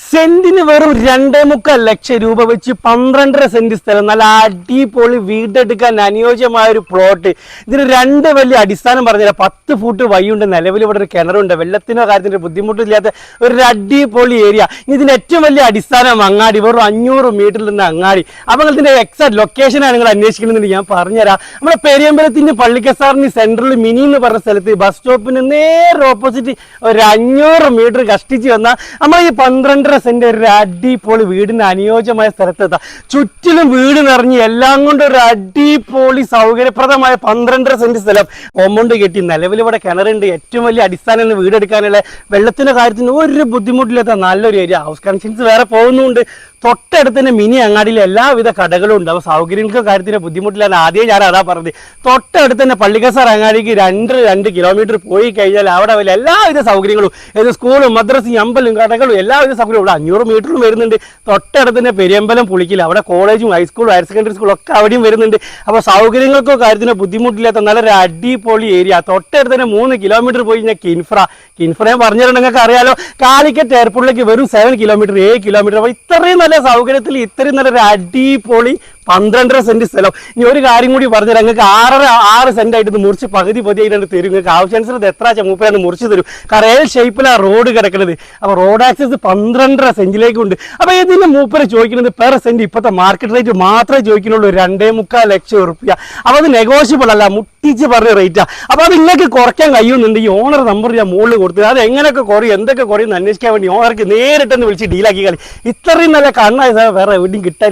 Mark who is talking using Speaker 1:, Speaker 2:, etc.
Speaker 1: സെന്റിന് വെറും രണ്ടേ മുക്കാൽ ലക്ഷം രൂപ വെച്ച് പന്ത്രണ്ടര സെന്റ് സ്ഥലം. നല്ല അടിപൊളി വീടെടുക്കാൻ അനുയോജ്യമായ ഒരു പ്ലോട്ട് ഇതിന് രണ്ട് വലിയ അടിസ്ഥാനം പറഞ്ഞുതരാം. പത്ത് ഫൂട്ട് വഴിയുണ്ട്. നിലവിൽ ഇവിടെ ഒരു കിണറുണ്ട്. വെള്ളത്തിനോ കാര്യത്തിന്റെ ബുദ്ധിമുട്ടില്ലാത്ത ഒരു അടിപൊളി ഏരിയ ഇതിന് ഏറ്റവും വലിയ അടിസ്ഥാനം അങ്ങാടി. വെറും അഞ്ഞൂറ് മീറ്ററിൽ നിന്ന് അങ്ങാടി. അപ്പോൾ ഇതിന്റെ എക്സാക്ട് ലൊക്കേഷനാണ് നിങ്ങൾ അന്വേഷിക്കുന്നത് ഞാൻ പറഞ്ഞുതരാം. നമ്മുടെ പെരിയമ്പലത്തിന്റെ പള്ളിക്കസാറിന് സെൻട്രൽ മിനി എന്ന് പറഞ്ഞ സ്ഥലത്ത് ബസ് സ്റ്റോപ്പിന് നേരെ ഓപ്പോസിറ്റ് ഒരു അഞ്ഞൂറ് മീറ്റർ കഷ്ടിച്ച് വന്നാൽ നമ്മൾ ഈ പന്ത്രണ്ടര സെന്റ് ഒരു അടിപൊളി വീടിന് അനുയോജ്യമായ സ്ഥലത്തെത്താം ചുറ്റിലും വീട് നിറഞ്ഞ് എല്ലാം കൊണ്ടും ഒരു അടിപൊളി സൗകര്യപ്രദമായ പന്ത്രണ്ടര സെന്റ് സ്ഥലം. കോമ്പൗണ്ട് കെട്ടി നിലവിൽ ഇവിടെ കിണറുണ്ട്. ഏറ്റവും വലിയ അടിസ്ഥാനം വീടെടുക്കാനുള്ള വെള്ളത്തിന്റെ കാര്യത്തിന് ഒരു ബുദ്ധിമുട്ടില്ലാത്ത നല്ലൊരു ഏരിയ ഹൗസ് കണക്ഷൻസ് വേറെ പോകുന്നുണ്ട്. തൊട്ടടുത്ത് തന്നെ മിനി അങ്ങാടിയിൽ എല്ലാവിധ കടകളും ഉണ്ട്. അപ്പോൾ സൗകര്യങ്ങൾക്ക് കാര്യത്തിന് ബുദ്ധിമുട്ടില്ലാന്ന് ആദ്യം ഞാൻ അതാ പറഞ്ഞത്. തൊട്ടടുത്ത് തന്നെ പള്ളിക്കസാർ അങ്ങാടിക്ക് രണ്ട് രണ്ട് കിലോമീറ്റർ പോയി കഴിഞ്ഞാൽ അവിടെ എല്ലാവിധ സൗകര്യങ്ങളും. ഏത് സ്കൂളും മദ്രസയും അമ്പലും കടകളും എല്ലാവിധ സൗകര്യവും ഇവിടെ അഞ്ഞൂറ് മീറ്ററും വരുന്നുണ്ട്. തൊട്ടടുത്ത് തന്നെ പെരിയമ്പലം പുളിക്കില്ല അവിടെ കോളേജും ഹൈസ്കൂളും ഹയർ സെക്കൻഡറി സ്കൂളും ഒക്കെ അവിടെയും വരുന്നുണ്ട്. അപ്പോൾ സൗകര്യങ്ങൾക്കോ കാര്യത്തിനോ ബുദ്ധിമുട്ടില്ലാത്ത നല്ലൊരു അടിപൊളി ഏരിയ തൊട്ടടുത്ത് തന്നെ മൂന്ന് കിലോമീറ്റർ പോയി കഴിഞ്ഞാൽ കിൻഫ്ര. കിൻഫ്ര ഞാൻ പറഞ്ഞിട്ടുണ്ട് നിങ്ങൾക്ക് അറിയാലോ കാലിക്കറ്റ് എയർപോർട്ടിലേക്ക് വെറും സെവൻ കിലോമീറ്റർ ഏഴ് കിലോമീറ്റർ അപ്പോൾ ഇത്രയും നല്ല സൗകര്യത്തിൽ ഇത്രയും നല്ലൊരു അടിപൊളി പന്ത്രണ്ടര സെന്റ് സ്ഥലം. ഇനി ഒരു കാര്യം കൂടി പറഞ്ഞു നിങ്ങൾക്ക് ആറര ആറ് സെന്റ് ആയിട്ട് മുറിച്ച് പകുതി പതിയായിട്ട് തരും. നിങ്ങൾക്ക് ആവശ്യാനുസരിച്ച് എത്ര മൂപ്പരാണ് മുറിച്ച് തരും. കാരണം ഏത് ഷേപ്പിലാണ് റോഡ് കിടക്കുന്നത് അപ്പോൾ റോഡ് ആക്സസ് പന്ത്രണ്ടര സെന്റിലേക്കുണ്ട്. അപ്പോൾ ഇതിന് മൂപ്പര് ചോദിക്കുന്നത് പെർ സെന്റ് ഇപ്പോഴത്തെ മാർക്കറ്റ് റേറ്റ് മാത്രമേ ചോദിക്കുന്നുള്ളൂ. രണ്ടേ മുക്കാൽ ലക്ഷം റുപ്യ അപ്പോൾ അത് നെഗോഷ്യബിൾ അല്ല മുട്ടിച്ച് പറഞ്ഞ റേറ്റാണ് അപ്പോൾ അത് നിങ്ങൾക്ക് കുറയ്ക്കാൻ കഴിയുന്നുണ്ട്. ഈ ഓണർ നമ്പർ ഞാൻ മുകളിൽ കൊടുത്തു അത് എങ്ങനെയൊക്കെ കുറയും? എന്തൊക്കെ കുറയും? അന്വേഷിക്കാൻ വേണ്ടി ഓണർക്ക് നേരിട്ടെന്ന് വിളിച്ച് ഡീലാക്കി കളി. ഇത്രയും നല്ല കണ്ണായ വേറെ എവിടെയും കിട്ടാൻ